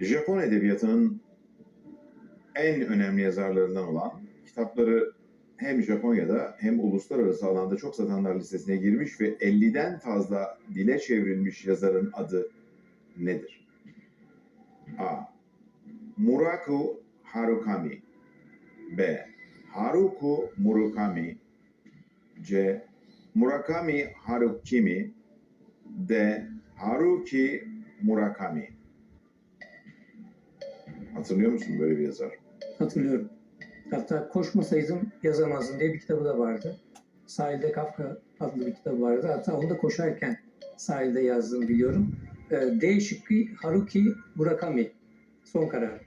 Japon edebiyatının en önemli yazarlarından olan kitapları hem Japonya'da hem uluslararası alanda çok satanlar listesine girmiş ve 50'den fazla dile çevrilmiş yazarın adı nedir? A. Muraku Harukami B. Haruku Murakami C. Murakami Harukimi D. Haruki Murakami Hatırlıyor musun böyle bir yazar? Hatırlıyorum. Hatta Koşmasaydım Yazamazdım diye bir kitabı da vardı. Sahilde Kafka adlı bir kitabı vardı. Hatta onu da koşarken sahilde yazdığını biliyorum. Ee, D şıkkı Haruki Murakami. Son karar.